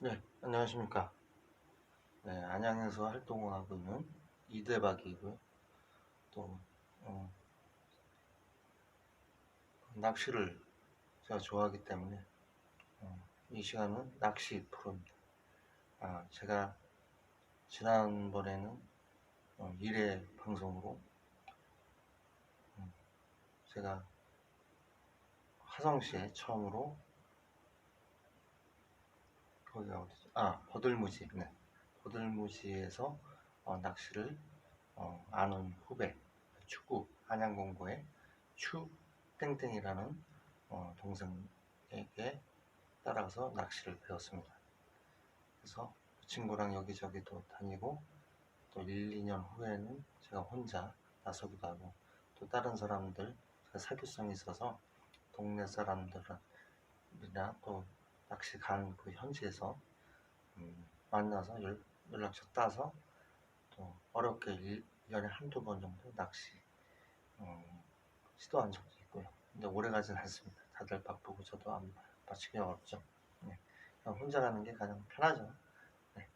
네, 안녕하십니까. 네, 안양에서 활동을 하고 있는 이대박이고요. 또, 어, 낚시를 제가 좋아하기 때문에, 어, 이 시간은 낚시 프로입니다. 아, 제가 지난번에는 어, 1회 방송으로, 음, 제가 화성시에 처음으로 거기가 어디지? 아, 버들무지. 네. 버들무지에서 어, 낚시를 어, 아는 후배, 축구 한양공고의 추 땡땡이라는 어, 동생에게 따라가서 낚시를 배웠습니다. 그래서 그 친구랑 여기저기도 다니고 또 1, 2년 후에는 제가 혼자 나서기도 하고 또 다른 사람들 사교성이 있어서 동네 사람들이나 또 낚시 가는 그 현지에서 음, 만나서 연, 연락처 따서 또 어렵게 1년에 한두 번 정도 낚시 음, 시도한 적도 있고요. 근데 오래 가진 않습니다. 다들 바쁘고 저도 안 맞추기 어렵죠. 네. 그냥 혼자 가는 게 가장 편하죠. 네.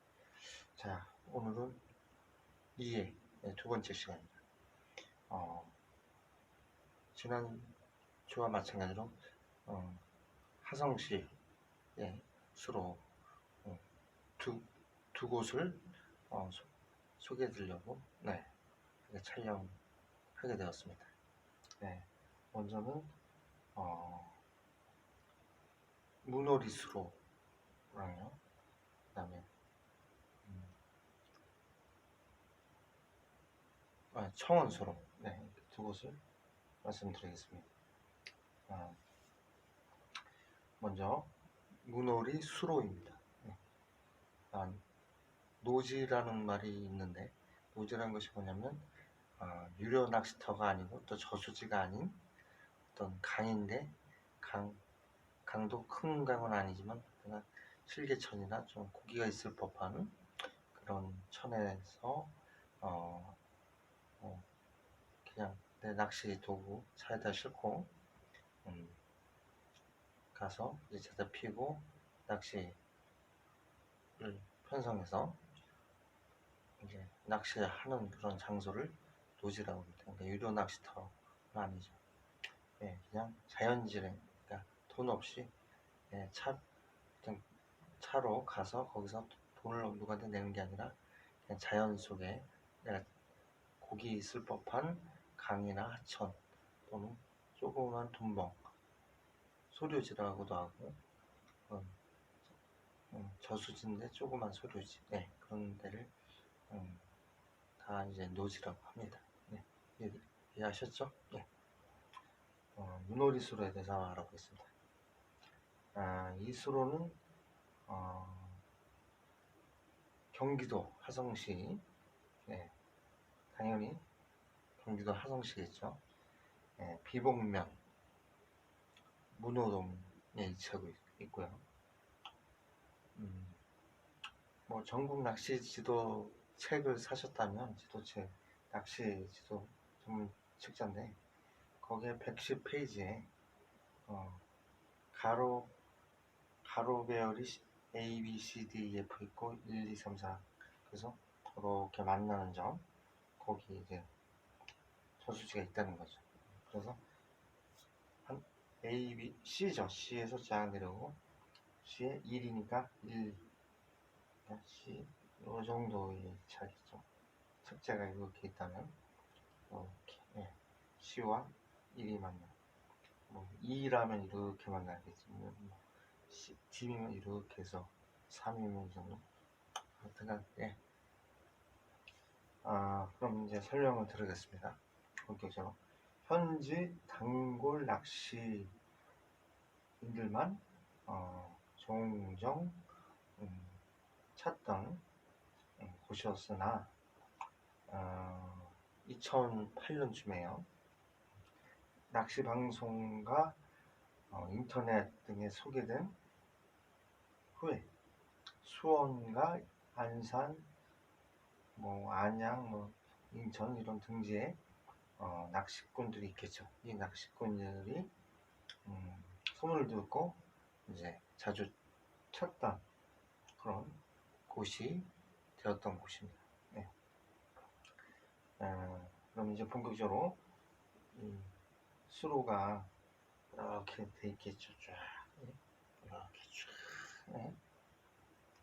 자, 오늘은 2회 네, 두 번째 시간입니다. 어, 지난 주와 마찬가지로 어, 하성시 예, 수로 어, 두, 두 곳을 어, 소, 소개해 드리려고 네, 촬영하게 되었습니다. 네, 먼저는 어, 문오리 수로랑요. 그 다음에 음, 아, 청원 수로 네, 두 곳을 말씀드리겠습니다. 아, 먼저 문오리 수로입니다. 네. 아, 노지라는 말이 있는데 노지라는 것이 뭐냐면 아, 유료 낚시터가 아니고 또 저수지가 아닌 어떤 강인데 강 강도 큰 강은 아니지만 그냥 실개천이나 좀 고기가 있을 법한 그런 천에서 어, 어, 그냥 내 낚시 도구 차에다 싣고 음, 가서 제다 피고 낚시를 편성해서 이제 낚시하는 그런 장소를 노지라고 합니다. 그러니까 유료 낚시터는 아니죠. 예, 그냥 자연지행, 그러니까 돈 없이 예, 차 차로 가서 거기서 돈을 누구한테 내는 게 아니라 그냥 자연 속에 내가 고기 있을 법한 강이나 하천 또는 조그만 둔벙 소류지라고도 하고 음, 음, 저수지인데 조그만 소류지 네, 그런 데를 음, 다 이제 노지라고 합니다. 네, 이해, 이해하셨죠? 네. 어, 문오리 수로에 대해서 알아보겠습니다. 아, 이 수로는 어, 경기도 하성시 네, 당연히 경기도 하성시겠죠. 네, 비봉면 문호동에 위치하고 있- 있고요. 음, 뭐 전국 낚시 지도 책을 사셨다면 지도책 낚시 지도 전문 책자인데 거기에 110페이지에 어, 가로 가로 배열이 A, B, C, D, E, F 있고 1, 2, 3, 4 그래서 이렇게 만나는 점 거기 이제 저수지가 있다는 거죠. 그래서 한 A, B, C죠. C에서 쫙 내려오고 C에 1이니까 1 그러니까 C 이 정도의 차이죠. 책자가 이렇게 있다면 이렇게 예. C와 1이 만나 뭐 2라면 이렇게 만나겠지만 뭐 C, D면 이렇게 해서 3이면 이 정도 하여튼간 예. 아 그럼 이제 설명을 드리겠습니다. 본격적으로 현지 단골 낚시 인들만 어, 종종 음, 찾던 음, 곳이었으나 어, 2008년쯤에요. 낚시 방송과 어, 인터넷 등에 소개된 후에 수원과 안산, 뭐 안양, 뭐 인천 이런 등지에 어, 낚시꾼들이 있겠죠. 이 낚시꾼들이 음, 소문을 듣고 이제 자주 찾던 그런 곳이 되었던 곳입니다. 네. 어, 그럼 이제 본격적으로 이 수로가 이렇게 돼 있겠죠. 쫙 네. 이렇게 쫙 네.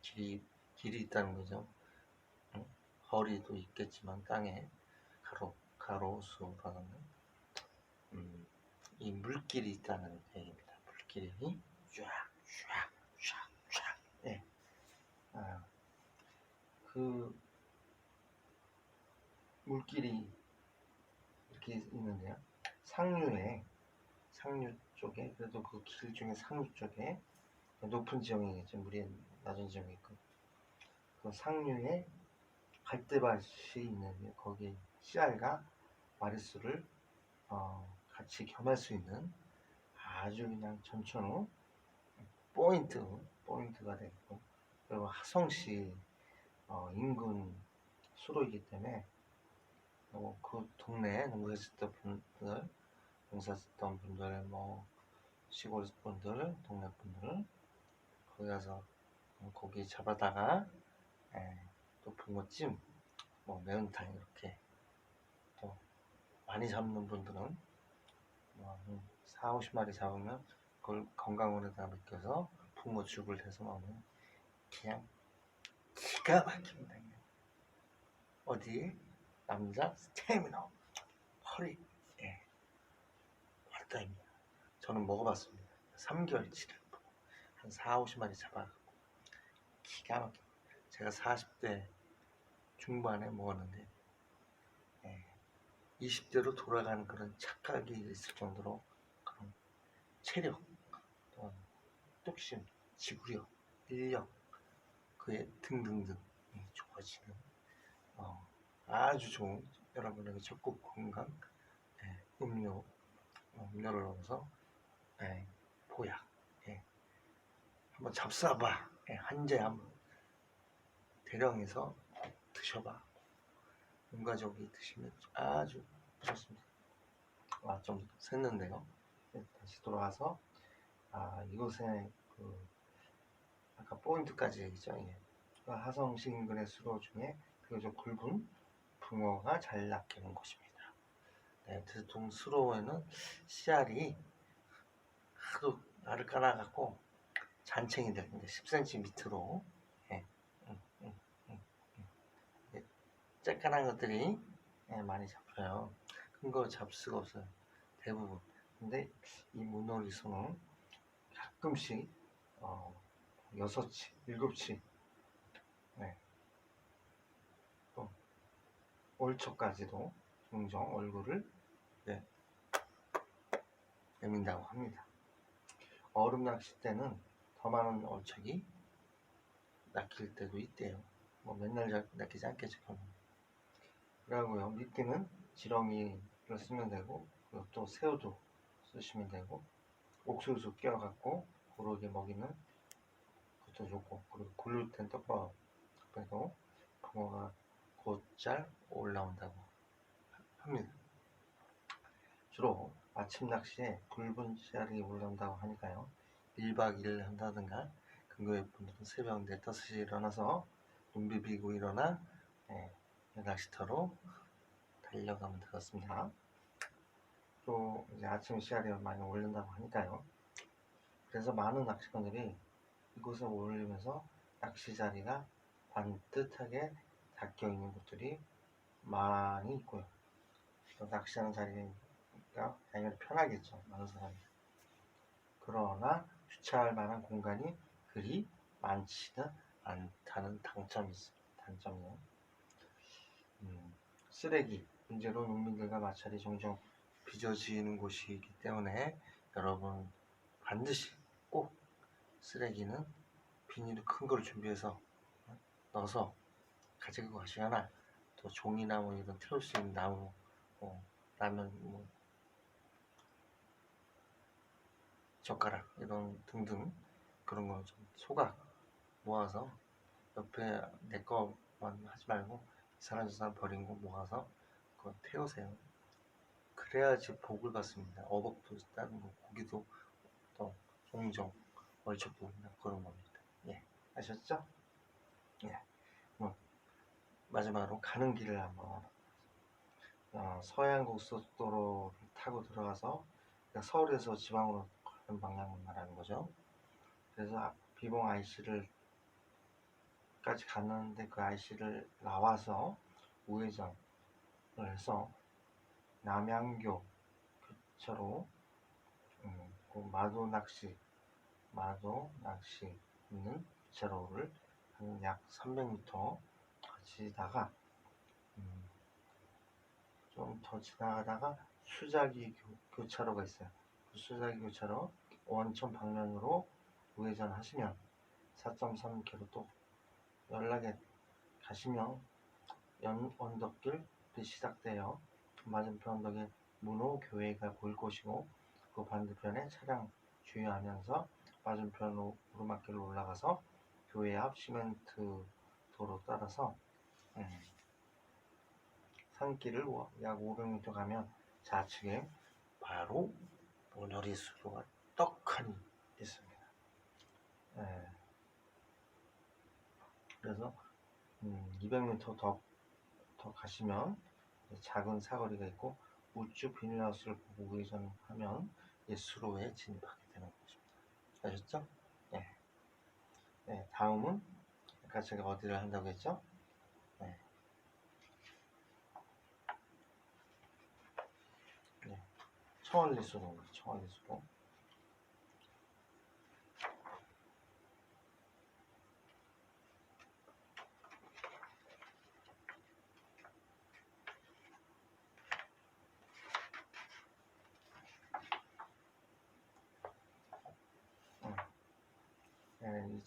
길이 길이 있다는 거죠. 응? 허리도 있겠지만 땅에 가로 가로수라는 음, 이 물길이 있다는 얘기입니다. 물길이 쫙쫙쫙쫙 예. 아, 그 물길이 이렇게 있는데요. 상류에 상류 쪽에 그래도 그 길 중에 상류 쪽에 높은 지형이겠죠. 물이 낮은 지형이 있고 그 상류에 갈대밭이 있는 거기 씨알과 마리수를 어, 같이 겸할 수 있는 아주 그냥 전천후 포인트 포인트가 되고 그리고 하성시 어, 인근 수로이기 때문에 어, 그 동네에 농사짓던 분들 농사짓던 분들 뭐 시골 분들 동네 분들 거기 가서 어, 고기 잡아다가 예, 또 붕어찜 뭐 매운탕 이렇게 또 많이 잡는 분들은 뭐, 한 4, 50마리 잡으면 그걸 건강원에다 맡겨서 붕어죽을 해서 먹으면 그냥 기가 막힙니다. 어디 남자 스태미너 허리 예 활다입니다. 저는 먹어봤습니다. 3개월치를 한 4, 50마리 잡아갖고 기가 막힙니다. 제가 40대 중반에 먹었는데 예, 20대로 돌아가는 그런 착각이 있을 정도로 체력, 또 뚝심, 지구력, 인력, 그의 등등등 예, 좋아지는 어, 아주 좋은 여러분에게 적극 건강 예, 음료 어, 음료를 넣어서 예, 보약 예, 한번 잡숴봐 예, 한제 한번 대량해서 드셔봐 온 가족이 드시면 아주 좋습니다. 아, 좀 샜는데요. 네, 다시 돌아와서 아, 이곳에 그 아까 포인트까지 얘기죠. 예. 그 하성시 인근의 수로 중에 비교적 굵은 붕어가 잘 낚이는 곳입니다. 네, 대통 수로에는 씨알이 하도 알을 깔아갖고 잔챙이 되는데 10cm 밑으로 예, 음, 음, 음, 음. 예, 쬐깐한 것들이 예, 많이 잡혀요. 큰 거 잡을 수가 없어요. 대부분. 근데 이 문어리 손은 가끔씩 어, 여섯치, 일곱치, 네. 또 올초까지도 종종 얼굴을 네, 내민다고 합니다. 얼음 낚시 때는 더 많은 얼척이 낚일 때도 있대요. 뭐 맨날 잘 낚이지 않겠죠. 그러고요. 미끼는 지렁이를 쓰면 되고 또 새우도 쓰시면 되고 옥수수 끼워갖고 고르게 먹이는 것도 좋고 그리고 글루텐 떡밥에도 붕어가 곧 잘 올라온다고 합니다. 주로 아침 낚시에 굵은 씨알이 올라온다고 하니까요. 1박 2일 한다든가 근거의 분들은 새벽 4, 5시에 일어나서 눈 비비고 일어나 예, 낚시터로 달려가면 되겠습니다. 또 이제 아침 씨알이 많이 올린다고 하니까요. 그래서 많은 낚시꾼들이 이곳에 올리면서 낚시 자리가 반듯하게 닦여 있는 곳들이 많이 있고요. 또 낚시하는 자리가 당연히 편하겠죠. 많은 사람이. 그러나 주차할 만한 공간이 그리 많지는 않다는 단점이 있습니다. 단점이요. 음, 쓰레기 문제로 농민들과 마찰이 종종 빚어지는 곳이기 때문에 여러분 반드시 꼭 쓰레기는 비닐 큰걸 준비해서 넣어서 가지고 가시거나 또 종이나 뭐 이런 태울 수 있는 나무 뭐 라면 뭐 젓가락 이런 등등 그런 거 좀 소각 모아서 옆에 내 거만 하지 말고 이 사람 저 사람 버린 거 모아서 그거 태우세요. 그래야지 복을 받습니다. 어복도 따는 거 고기도 또 종종 얼척도 그런 겁니다. 예 아셨죠? 마지막으로 가는 길을 한번 어, 서해안 고속도로를 타고 들어가서 그러니까 서울에서 지방으로 가는 방향을 말하는 거죠. 그래서 앞- 비봉 IC를 까지 갔는데 그 IC를 나와서 우회전을 해서 남양교 근처로 음, 그 마도 낚시 마도 낚시 있는 제로를 한 약 300m 가지다가 음, 좀더 지나가다가 수자기 교, 차로가 있어요. 그 수자기 교차로 원천 방면으로 우회전 하시면 4.3km 또 연락에 가시면 연 언덕길이 시작돼요. 맞은편 언덕에 문호 교회가 보일 것이고 그 반대편에 차량 주의하면서 맞은편 오르막길로 올라가서 교회 앞 시멘트 도로 따라서 음, 산길을 와- 약 500m 가면 좌측에 바로 모녀리 수로가 떡하니 있습니다. 예. 그래서 음, 200m 더, 더 가시면 작은 사거리가 있고 우측 비닐하우스를 보고 우회전하면 이 수로에 진입하게 되는 것입니다. 아셨죠? 네. 네, 다음은 아까 제가 어디를 한다고 했죠? 네. 네. 청월리 수로입니다. 청월리 수로.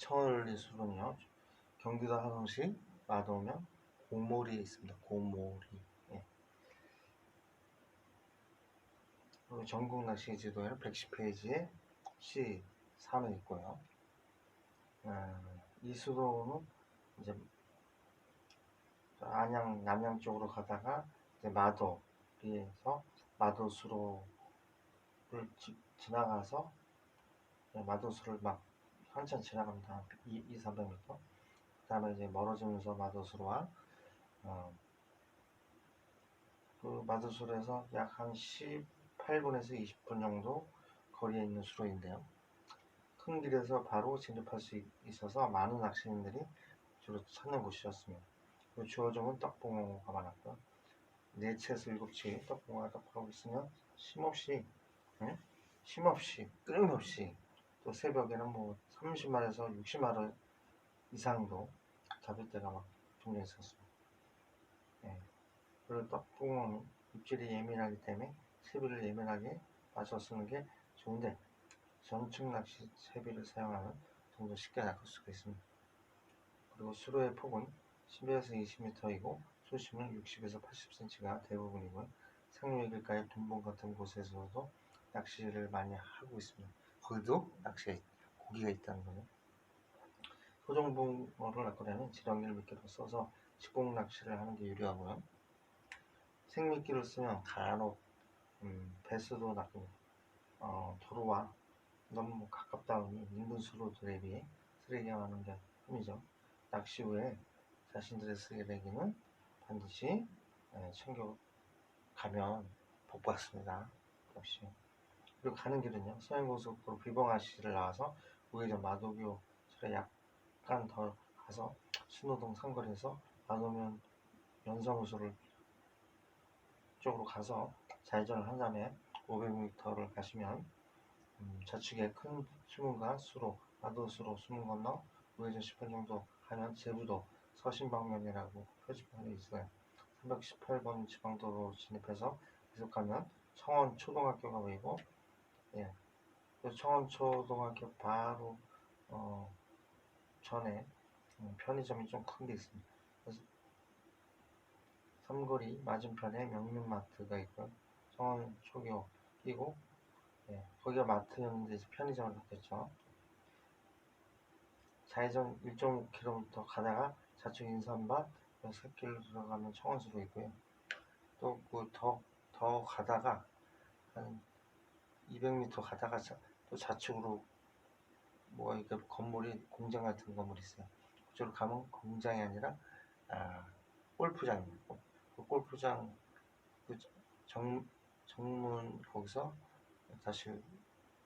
청월리 수로는요. 경기도 하성시 마도면 고모리에 있습니다. 고모리. 예. 그리고 전국 낚시 지도에는 110페이지에 C3에 있고요. 음, 이 수도는 이제 안양 남양 쪽으로 가다가 이제 마도리에서 마도수로를 지, 지나가서 네, 마도수를 막 한참 지나갑니다. 2, 2 300m. 그 다음에 이제 멀어지면서 마도수로와 어, 그 마도수로에서 약 한 18분에서 20분 정도 거리에 있는 수로인데요. 큰 길에서 바로 진입할 수 있- 있어서 많은 낚시인들이 주로 찾는 곳이었습니다. 그 주어종은 떡붕어가 많았고요. 네 채에서 일곱 채 떡붕어가 떡하고 있으면 쉼없이 응? 쉼없이 끊임없이 또 새벽에는 뭐 30마리에서 60마리 이상도 잡을 때가 막 종종 있었습니다. 예. 그리고 떡붕어는 입질이 예민하기 때문에 채비를 예민하게 맞춰 쓰는 게 좋은데 전축 낚시 채비를 사용하면 좀 더 쉽게 낚을 수가 있습니다. 그리고 수로의 폭은 10에서 20m이고 수심은 60에서 80cm가 대부분이고요. 상류의 길가에 둔봉 같은 곳에서도 낚시를 많이 하고 있습니다. 거기도 낚시가 있- 고기가 있다는 거죠. 소정붕어를 낚으려면 지렁이를 미끼로 써서 직공 낚시를 하는 게 유리하고요. 생미끼를 쓰면 간혹 음, 배수도 낚고 어, 도로와 너무 가깝다 보니 인근 수로들에 비해 쓰레기가 많은 게 흠이죠. 낚시 후에 자신들의 쓰레기는 반드시 예, 챙겨 가면 복 받습니다. 역시. 그리고 가는 길은요. 서해고속도로 비봉아시를 나와서 우회전 마도교철에 약간 더 가서 신호등 상거리에서 마도면 연성호수를 쪽으로 가서 좌회전을 한 다음에 500m를 가시면 음, 좌측에 큰 수문과 수로, 마도수로 수문 건너 우회전 10분 정도 가면 제부도 서신 방면이라고 표지판이 있어요. 318번 지방도로 진입해서 계속 가면 청원 초등학교가 보이고 예, 그 청원 초등학교 바로 어, 전에 음, 편의점이 좀 큰 게 있습니다. 그래서 삼거리 맞은편에 명륜마트가 있고요. 청원 초교 끼고 예, 거기가 마트였는데 편의점을 바뀌었죠. 좌회전 1.5km 가다가 좌측 인삼밭 새길로 들어가면 청원수로 있고요. 또 그 더 더 가다가 한 200m 가다가 자, 또 좌측으로 뭐가 이렇게 건물이 공장 같은 건물이 있어요. 그쪽 실제로 가면 공장이 아니라 아, 골프장입니다. 그 골프장 그 정, 정문 거기서 다시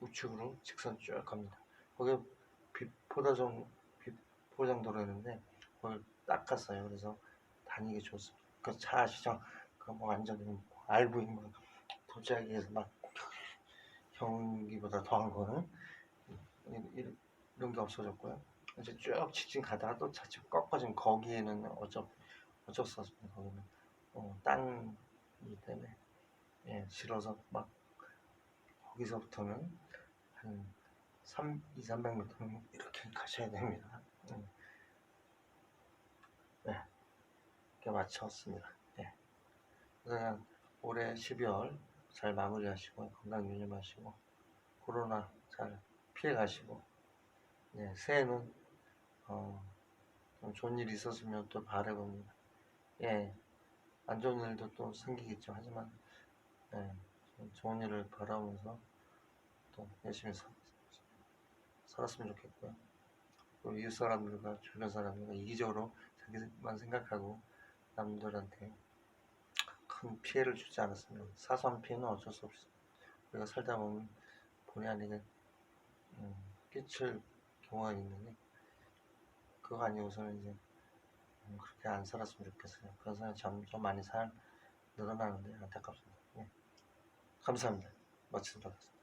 우측으로 직선 쭉 갑니다. 거기 비포다정 비포장도로 있는데 그걸 닦았어요. 그래서 다니기 좋습니다. 그차 아시죠? 그뭐 완전 알고 있는 도자기에서 막 경기보다 더한 거는 이런 게 없어졌고요. 이제 쭉 직진 가다가 또 차츰 꺾어진 거기에는 어쩔 어쩔 수 없습니다. 거기는 어, 땅이기 때문에 예, 실어서 막 거기서부터는 한 3, 2, 300m는 이렇게 가셔야 됩니다. 음. 네, 이렇게 마쳤습니다. 예. 그래서 올해 12월 잘 마무리하시고 건강 유념하시고 코로나 잘 피해가시고 네, 새해는 어, 좀 좋은 일이 있었으면 또 바라봅니다. 예, 안 좋은 일도 또 생기겠죠. 하지만 예, 좀 좋은 일을 바라면서 또 열심히 사, 살았으면 좋겠고요. 또 이웃 사람들과 주변 사람들과 이기적으로 자기만 생각하고 남들한테 큰 피해를 주지 않았으면 사소한 피해는 어쩔 수 없이 우리가 살다 보면 본의 아니게 음, 끼칠 경우가 있는데 그거 아니고서는 이제 음, 그렇게 안 살았으면 좋겠어요. 그런 사람이 점점 많이 살 늘어나는데 안타깝습니다. 예. 감사합니다. 마치도록 하겠습니다.